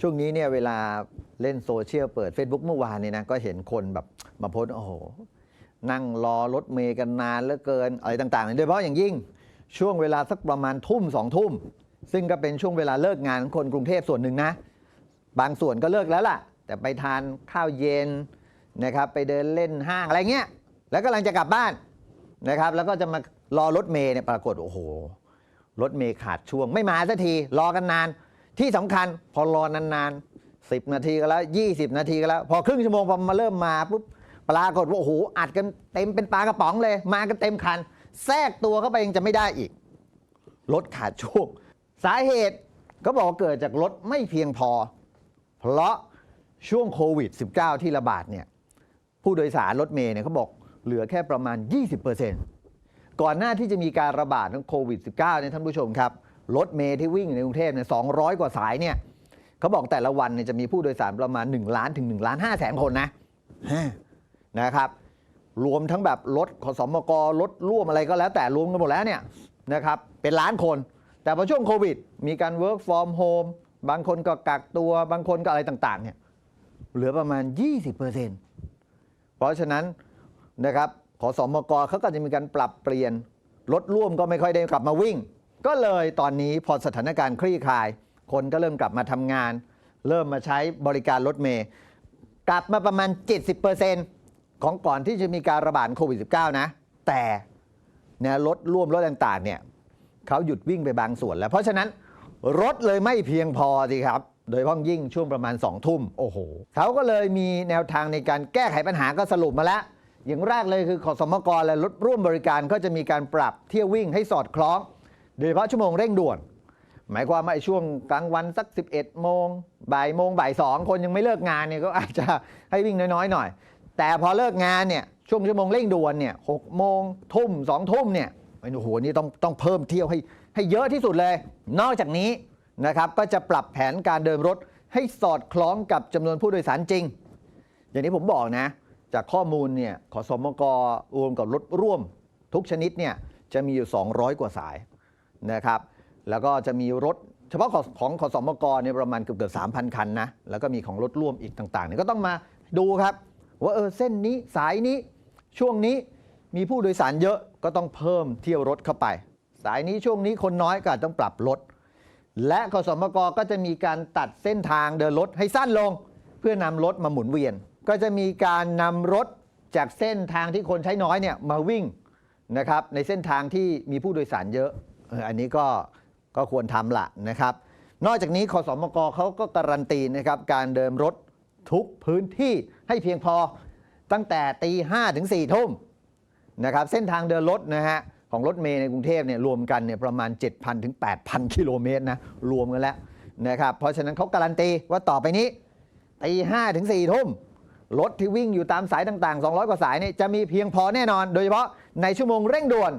ช่วงนี้เนี่ยเวลาเล่นโซเชียลเปิด Facebook เมื่อวานเนี่ยนะก็เห็นคนแบบมาโพสต์โอ้โห นั่งรอรถเมย์กันนานเหลือเกิน อะไรต่างๆโดยเฉพาะอย่างยิ่งช่วงเวลาสักประมาณทุ่มสองทุ่ม ซึ่งก็เป็นช่วงเวลาเลิกงานของคนกรุงเทพส่วนหนึ่งนะ บางส่วนก็เลิกแล้วล่ะ แต่ไปทานข้าวเย็นนะครับไปเดินเล่นห้างอะไรเงี้ย แล้วกำลังจะกลับบ้านนะครับ แล้วก็จะมารอรถเมย์เนี่ยปรากฏโอ้โหรถเมย์ขาดช่วงไม่มาสักทีรอกันนาน ที่สำคัญพอรอนานๆ10นาทีก็แล้ว20นาทีก็แล้ว พอครึ่งชั่วโมงพอมาเริ่มมาปุ๊บปรากฏว่าโอ้โหอัดกันเต็มเป็นปลากระป๋องเลย มากันเต็มคัน แทรกตัวเข้าไปยังจะไม่ได้อีกรถขาดช่วงสาเหตุก็บอกเกิดจากรถไม่เพียงพอ เพราะช่วงโควิด -19 ที่ระบาดเนี่ยผู้โดยสารรถเมย์เนี่ยเขาบอกเหลือแค่ประมาณ 20%ก่อนหน้าที่จะมีการระบาดของโควิด -19 เนี่ยท่านผู้ชมครับ รถเมย์ที่วิ่งอยู่ในกรุงเทพเนี่ย200กว่าสายเนี่ยเขาบอกแต่ละวันเนี่ยจะมีผู้โดยสารประมาณ 1 ล้านถึง1ล้าน5แสนคนนะฮะนะครับ รวมทั้งแบบรถขสมกรถร่วมอะไรก็แล้วแต่รวมกันหมดแล้วเนี่ยนะครับเป็นล้านคน แต่พอช่วงโควิด มีการ work from home บางคนก็กักตัวบางคนก็อะไรต่างๆเนี่ยเหลือประมาณ 20%เพราะฉะนั้นนะครับขอสมกเขาก็จะมีการปรับเปลี่ยนรถร่วมก็ไม่ค่อยได้กลับมาวิ่ง ก็เลยตอนนี้พอสถานการณ์คลี่คลาย คนก็เริ่มกลับมาทำงาน เริ่มมาใช้บริการรถเมย์กลับมาประมาณ 70%ของก่อนที่จะมีการระบาดโควิด -19 นะ แต่เนี่ยรถร่วมรถต่างๆเนี่ยเขาหยุดวิ่งไปบางส่วนแล้ว เพราะฉะนั้นรถเลยไม่เพียงพอสิครับ โดยพ้องยิ่งช่วงประมาณ2ทุ่มโอ้โหเขาก็เลยมีแนวทางในการแก้ไขปัญหาก็สรุปมาแล้ว อย่างแรกเลยคือขอสมกและรถร่วมบริการก็จะมีการปรับเที่ยววิ่งให้สอดคล้อง โดยเฉพาะชั่วโมงเร่งด่วน หมายความว่าไอ้ช่วงกลางวันสัก 11 โมงบ่ายโมงบ่ายสองคนยังไม่เลิกงานเนี่ยก็อาจจะให้วิ่งน้อยๆหน่อย แต่พอเลิกงานเนี่ยช่วงชั่วโมงเร่งด่วนเนี่ยหกโมงทุ่มสองทุ่มเนี่ยไอ้โอ้โหนี่ต้องต้องเพิ่มเที่ยวให้ให้เยอะที่สุดเลย นอกจากนี้นะครับก็จะปรับแผนการเดินรถให้สอดคล้องกับจำนวนผู้โดยสารจริง อย่างที่ผมบอกนะ จากข้อมูลเนี่ยขอสมกรวมกับรถร่วม ทุกชนิดเนี่ยจะมีอยู่ 200 กว่าสาย นะครับ แล้วก็จะมีรถเฉพาะของของขอสมกเนี่ยประมาณเกือบเกือบ3,000คันนะ แล้วก็มีของรถร่วมอีกต่างๆเนี่ยก็ต้องมาดูครับ ว่าเออเส้นนี้สายนี้ช่วงนี้มีผู้โดยสารเยอะก็ต้องเพิ่มเที่ยวรถเข้าไป สายนี้ช่วงนี้คนน้อยก็ต้องปรับรถและขสมกก็จะมีการตัดเส้นทางเดินรถให้สั้นลง เพื่อนำรถมาหมุนเวียน ก็จะมีการนำรถจากเส้นทางที่คนใช้น้อยเนี่ยมาวิ่งนะครับในเส้นทางที่มีผู้โดยสารเยอะ อออันนี้ก็ก็ควรทำละนะครับ นอกจากนี้ขสมกเขาก็การันตีนะครับการเดินรถทุกพื้นที่ให้เพียงพอตั้งแต่ตีห้ถึง4ี่ทุ่มนะครับเส้นทางเดินรถนะฮะของรถเมย์ในกรุงเทพเนี่ยรวมกันเนี่ยประมาณ 7,000ถึง8,000 กิโลเมตรนะรวมกันแล้วนะครับเพราะฉะนั้นเขาการันตีว่าต่อไปนี้ตีห้ถึง4ทุ่มรถที่วิ่งอยู่ตามสายต่าง ๆ 200 กว่าสายเนี่ยจะมีเพียงพอแน่นอน โดยเฉพาะในชั่วโมงเร่งด่วน